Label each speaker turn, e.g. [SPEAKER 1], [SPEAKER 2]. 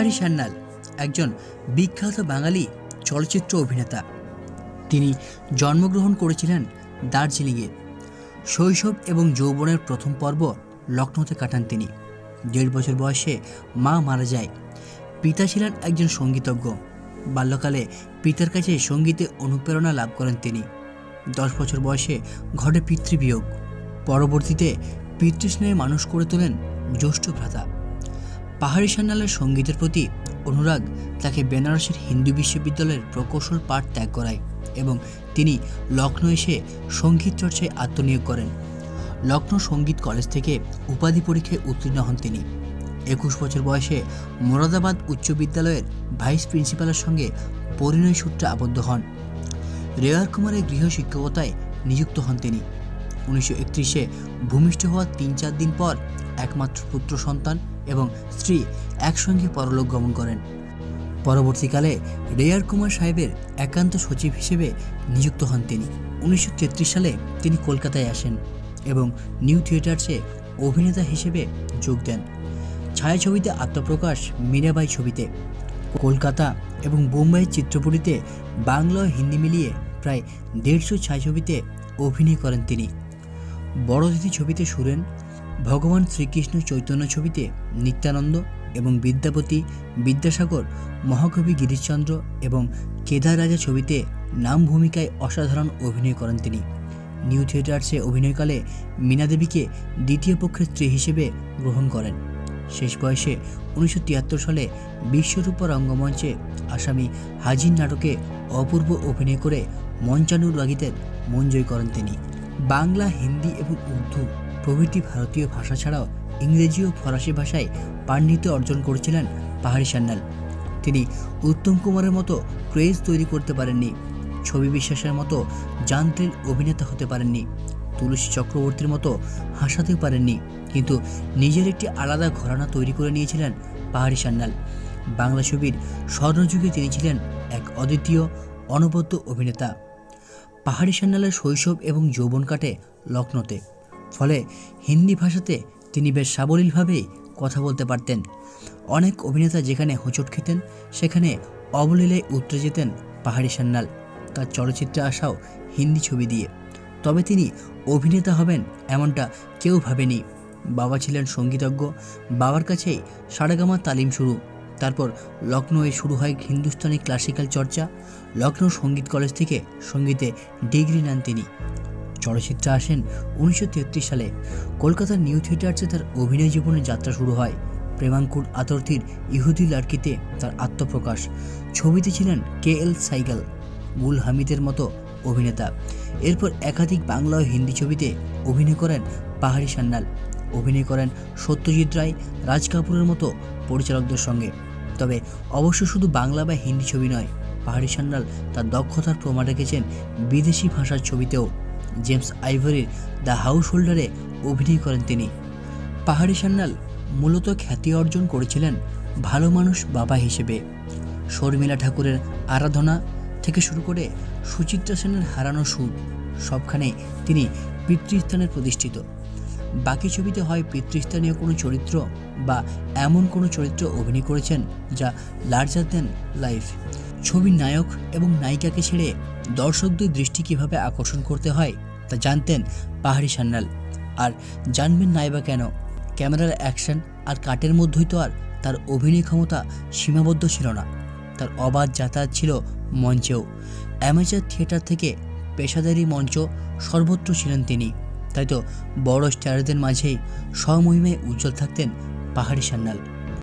[SPEAKER 1] পাহাড়ি সান্যাল, একজন বিখ্যাত বাঙালি চলচ্চিত্র অভিনেতা। তিনি জন্মগ্রহণ করেছিলেন দার্জিলিংয়ে। শৈশব এবং যৌবনের প্রথম পর্ব লখনৌতে কাটান তিনি। দেড় বছর বয়সে মা মারা যায়। পিতা ছিলেন একজন সঙ্গীতজ্ঞ। বাল্যকালে পিতার কাছে সঙ্গীতে অনুপ্রেরণা লাভ করেন তিনি। দশ বছর বয়সে ঘটে পিতৃবিয়োগ। পরবর্তীতে পিতৃস্নেহে মানুষ করে তোলেন জ্যৈষ্ঠ ভ্রাতা। পাহাড়ি সান্যালের সঙ্গীতের প্রতি অনুরাগ তাকে বেনারসের হিন্দু বিশ্ববিদ্যালয়ের প্রকৌশল পাঠ ত্যাগ করায় এবং তিনি লখনৌ এসে সংগীত চর্চায় আত্মনিয়োগ করেন। লখনৌ সংগীত কলেজ থেকে উপাধি পরীক্ষায় উত্তীর্ণ হন তিনি। একুশ বছর বয়সে মোরাদাবাদ উচ্চ বিদ্যালয়ের ভাইস প্রিন্সিপালের সঙ্গে পরিণয় সূত্রে আবদ্ধ হন। রেয়ার কুমারের গৃহ শিক্ষকতায় নিযুক্ত হন তিনি। উনিশশো একত্রিশে ভূমিষ্ঠ হওয়ার তিন চার দিন পর একমাত্র পুত্র সন্তান এবং স্ত্রী একসঙ্গে পরলোক গমন করেন। পরবর্তীকালে রেয়ার কুমার সাহেবের একান্ত সচিব হিসেবে নিযুক্ত হন তিনি। উনিশশো তেত্রিশ সালে তিনি কলকাতায় আসেন এবং নিউ থিয়েটার্সে অভিনেতা হিসেবে যোগ দেন। ছায়াছবিতে আত্মপ্রকাশ মীরাবাই ছবিতে। কলকাতা এবং বোম্বাইয়ের চিত্রপুরীতে বাংলা হিন্দি মিলিয়ে প্রায় দেড়শো ছায়াছবিতে অভিনয় করেন তিনি। বড়দিদি ছবিতে সুরেন ভগবান শ্রীকৃষ্ণ চৈতন্য ছবিতে নিত্যানন্দ এবং বিদ্যাপতি বিদ্যাসাগর, মহাকবি গিরিশচন্দ্র এবং কেদার রাজা ছবিতে নাম ভূমিকায় অসাধারণ অভিনয় করেন তিনি। নিউ থিয়েটার্সে অভিনয়কালে মীনা দেবীকে দ্বিতীয় পক্ষের স্ত্রী হিসেবে গ্রহণ করেন। শেষ বয়সে উনিশশো তিয়াত্তর সালে বিশ্বরূপা রঙ্গমঞ্চে আসামি হাজির নাটকে অপূর্ব অভিনয় করে মঞ্চানুর রাগীদের মন জয় করেন তিনি। বাংলা, হিন্দি এবং উর্দু প্রভৃতি ভারতীয় ভাষা ছাড়াও ইংরেজি ও ফরাসি ভাষায় পাণ্ডিত্য অর্জন করেছিলেন পাহাড়ি সান্যাল। তিনি উত্তম কুমারের মতো ক্রেজ তৈরি করতে পারেননি, ছবি বিশ্বাসের মতো যান্ত্রিক অভিনেতা হতে পারেননি, তুলসী চক্রবর্তীর মতো হাসাতে পারেননি, কিন্তু নিজের একটি আলাদা ঘরানা তৈরি করে নিয়েছিলেন পাহাড়ি সান্যাল। বাংলা ছবির স্বর্ণযুগে তিনি ছিলেন এক অদ্বিতীয়, অনবদ্য অভিনেতা। পাহাড়ি সান্যালের শৈশব এবং যৌবন কাটে লখনৌতে ফলে হিন্দি ভাষাতে তিনি বেশ সাবলীলভাবেই কথা বলতে পারতেন। অনেক অভিনেতা যেখানে হোঁচট খেতেন, সেখানে অবলীলে উতরে যেতেন পাহাড়ি সান্যাল তার চলচ্চিত্রে আসাও হিন্দি ছবি দিয়ে। তবে তিনি অভিনেতা হবেন এমনটা কেউ ভাবেনি। বাবা ছিলেন সঙ্গীতজ্ঞ, বাবার কাছেই সারেগামার তালিম শুরু। তারপর লখনৌয়ে শুরু হয় হিন্দুস্তানি ক্লাসিক্যাল চর্চা, লখনৌ সংগীত কলেজ থেকে সঙ্গীতে ডিগ্রি নেন তিনি। চলচ্চিত্রে আসেন উনিশশো তেত্রিশ সালে। কলকাতার নিউ থিয়েটার্সে তার অভিনয় জীবনের যাত্রা শুরু হয়। প্রেমাঙ্কুর আতর্থীর ইহুদি লাড়কিতে তার আত্মপ্রকাশ। ছবিতে ছিলেন কে এল সাইগাল গুল হামিদের মতো অভিনেতা। এরপর একাধিক বাংলা ও হিন্দি ছবিতে অভিনয় করেন পাহাড়ি সান্যাল। অভিনয় করেন সত্যজিৎ রায়, রাজ কাপুরের মতো পরিচালকদের সঙ্গে। তবে অবশ্য শুধু বাংলা বা হিন্দি ছবি নয়, পাহাড়ি সান্যাল তার দক্ষতার প্রমাণ রেখেছেন বিদেশি ভাষার ছবিতেও। জেমস আইভরির দ্য হাউস হোল্ডারে অভিনয় করেন তিনি। পাহাড়ি সান্যাল মূলত খ্যাতি অর্জন করেছিলেন ভালো মানুষ বাবা হিসেবে। শর্মিলা ঠাকুরের আরাধনা থেকে শুরু করে সুচিত্রা সেনের হারানো সুর, সবখানে তিনি পিতৃস্থানের প্রতিষ্ঠিত। বাকি ছবিতে হয় পিতৃস্থানীয় কোনো চরিত্র বা এমন কোনো চরিত্র অভিনয় করেছেন যা লার্জার দেন লাইফ। ছবির নায়ক এবং নায়িকাকে ছেড়ে দর্শকদের দৃষ্টি কীভাবে আকর্ষণ করতে হয় তা জানতেন পাহাড়ি সান্যাল। আর জানবেন নাই বা কেন? ক্যামেরার অ্যাকশন আর কাটের মধ্যেই তো আর তার অভিনয় ক্ষমতা সীমাবদ্ধ ছিল না। তার অবাধ যাতায়াত ছিল মঞ্চেও। অ্যামেচার থিয়েটার থেকে পেশাদারি মঞ্চ সর্বত্র ছিলেন তিনি। তাই তো বড় স্টারদের মাঝেই স্বমহিমায় উজ্জ্বল থাকতেন পাহাড়ি সান্যাল।